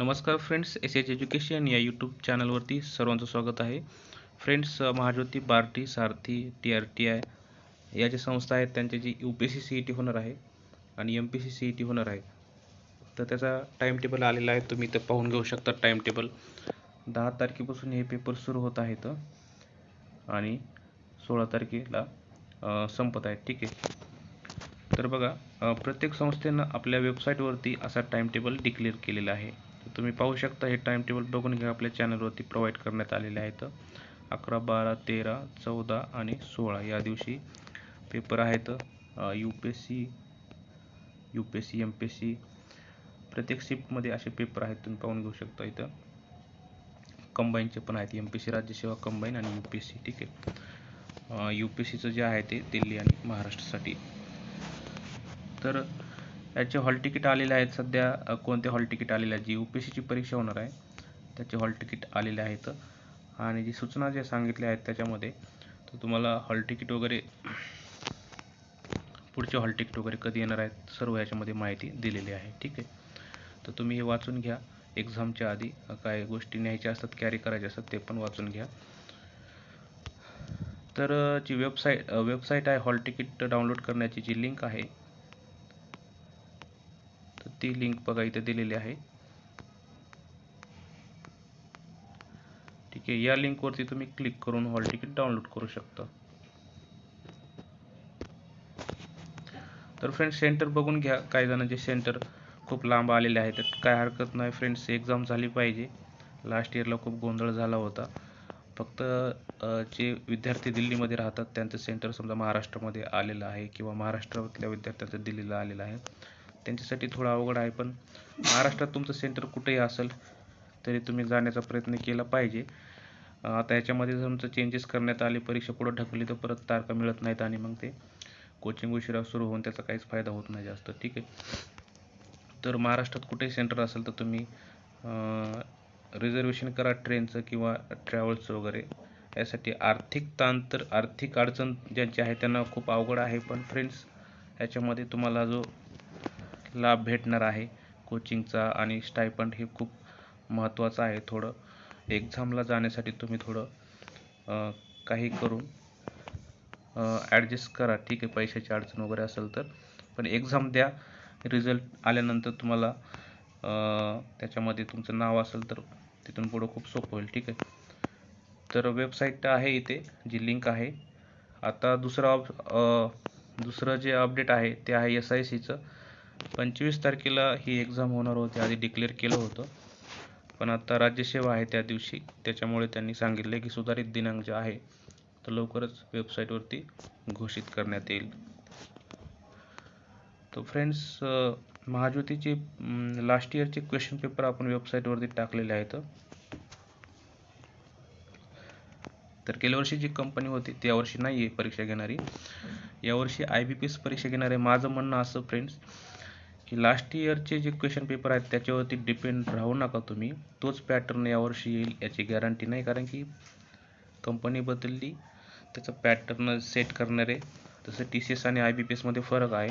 नमस्कार friends S H education या YouTube चॅनलवरती सर्वांचं स्वागत आहे. Friends Mahajyoti Barti Sarathi T R T I या ज्या संस्था आहेत त्यांची जी U P C C E T होणार आहे आणि M P C C E T होणार आहे. तर त्याचा टाईम टेबल आलेला आहे तुम्ही ते पाहून घेऊ शकता टाईम टेबल दहा तारखेपासून हे पेपर सुरू होत आहेत आणि सोळा तारखेला संपत आहे ठीक आहे. तर बघा प्रत्येक संस्थेनं आपल्या वेबसाईटवरती असा टाईम टेबल डिक्लेअर केलेला आहे. तुम्ही पाहू शकता हे टाईम टेबल बघून घ्या. आपल्या चॅनलवरती प्रोव्हाइड करण्यात आलेले आहेत. अकरा बारा तेरा चौदा आणि सोळा या दिवशी पेपर आहेत. U P S C U P S C M P S C प्रत्येक शिफ्टमध्ये असे पेपर आहेत तुम्ही पाहून घेऊ शकता इथं. कंबाईनचे पण आहेत. एम पी सी राज्यसेवा कंबाईन आणि यू पी एस सी ठीक आहे. यू पी एस सीचं जे आहे ते दिल्ली आणि महाराष्ट्रासाठी. तर याचे हॉल तिकीट आलेले आहेत सध्या. कोणते हॉल तिकीट आलेले आहेत? जी यू पी सीची परीक्षा होणार आहे. त्याचे हॉल तिकीट आलेले आहेत. आणि जी सूचना ज्या सांगितल्या आहेत त्याच्यामध्ये तर तुम्हाला हॉल तिकीट वगैरे पुढचे हॉल तिकीट वगैरे कधी येणार आहेत सर्व याच्यामध्ये माहिती दिलेली आहे. ठीक आहे? तर तुम्ही हे वाचून घ्या. एक्झामच्या आधी काय गोष्टी न्यायच्या असतात कॅरी करायच्या असतात ते पण वाचून घ्या. तर जी वेबसाईट वेबसाईट आहे हॉल तिकीट डाउनलोड करण्याची जी लिंक आहे ती लिंक बघा इथे दिलेली आहे. ठीक आहे या लिंकवरती तुम्ही क्लिक करून हॉल तिकीट डाउनलोड करू शकता. तर फ्रेंड्स सेंटर बघून घ्या. काही जणांचे सेंटर खूप लांब आलेले आहेत. तर काय हरकत नाही फ्रेंड्स एक्झाम झाली पाहिजे. लास्ट इयरला खूप गोंधळ झाला होता. फक्त जे विद्यार्थी दिल्लीमध्ये राहतात त्यांचं सेंटर समजा महाराष्ट्रामध्ये आलेलं आहे किंवा महाराष्ट्रातल्या विद्यार्थ्यांचं दिल्लीला आलेलं आहे. त्यांच्यासाठी थोडं अवघड आहे पण महाराष्ट्रात तुमचं सेंटर कुठेही असेल तरी तुम्ही जाण्याचा प्रयत्न केला पाहिजे. आता याच्यामध्ये जर तुमचं चेंजेस करण्यात आले परीक्षा पुढं ढकलली तर परत तारखा मिळत नाहीत आणि मग ते कोचिंग उशिरा सुरू होऊन त्याचा काहीच फायदा होत नाही जास्त. ठीक आहे? तर महाराष्ट्रात कुठेही सेंटर असेल तर तुम्ही रिझर्वेशन करा ट्रेनचं किंवा ट्रॅव्हल्सचं वगैरे. यासाठी आर्थिक ताण तर आर्थिक अडचण ज्यांची आहे त्यांना खूप अवघड आहे पण फ्रेंड्स याच्यामध्ये तुम्हाला जो लाभ भेटणार आहे. कोचिंगचा आणि स्टायपंड हे खूप महत्त्वाचं आहे थोडं. एक्झामला जाण्यासाठी तुम्ही थोडं काही करून ॲडजस्ट करा. ठीक आहे पैशाची अडचण वगैरे असेल तर. पण एक्झाम द्या. रिझल्ट आल्यानंतर तुम्हाला त्याच्यामध्ये तुमचं नाव असेल तर तिथून पुढं खूप सोपं होईल. ठीक आहे? तर वेबसाईट आहे इथे जी लिंक आहे. आता दुसरा दुसरं जे अपडेट आहे ते आहे एस आय सीचं पंचवीस तारखेला ही एक्झाम होणार होती. आधी डिक्लेअर केलं होतं. पण आता राज्यसेवा आहे त्या दिवशी. त्याच्यामुळे त्यांनी सांगितले की सुधारित दिनांक जे आहे तर लवकरच वेबसाईटवरती घोषित करण्यात येईल. तर फ्रेंड्स महाज्योतीचे लास्ट इयरचे क्वेश्चन पेपर आपण वेबसाईटवरती टाकलेले आहेत. तर गेल्या वर्षी जी कंपनी होती त्या वर्षी नाही आहे परीक्षा घेणारी. यावर्षी आय बी पी एस परीक्षा घेणारे माझं म्हणणं असं फ्रेंड्स की लास्ट इयरचे जे क्वेश्चन पेपर आहेत त्याच्यावरती डिपेंड राहू नका तुम्ही. तोच पॅटर्न यावर्षी येईल याची गॅरंटी नाही. कारण की कंपनी बदलली त्याचं पॅटर्न सेट करणारे तसं टी सी एस आणि आय बी पी एसमध्ये फरक आहे.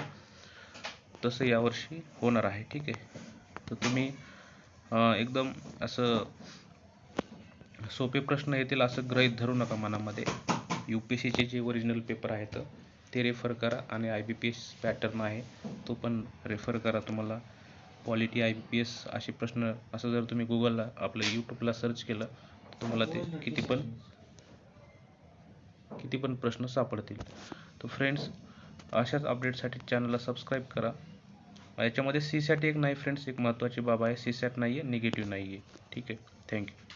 तसं यावर्षी होणार आहे. ठीक आहे? तर तुम्ही एकदम असं सोपे प्रश्न येतील असं गृहीत धरू नका मनामध्ये. यू पी सीचे जे ओरिजिनल पेपर आहेत ते रेफर करा आणि I B P S pattern आहे तो पण रेफर करा तुम्हाला. Quality I B P S असे प्रश्न असं जर तुम्ही गुगलला आपलं यूट्यूबला सर्च केलं तर तुम्हाला ते किती पण किती पण प्रश्न सापडतील. तर फ्रेंड्स अशाच अपडेटसाठी चॅनलला सबस्क्राईब करा. याच्यामध्ये सी सॅट एक नाही फ्रेंड्स एक महत्त्वाची बाब आहे. सी सॅट नाही आहे निगेटिव्ह नाही आहे. ठीक आहे थँक्यू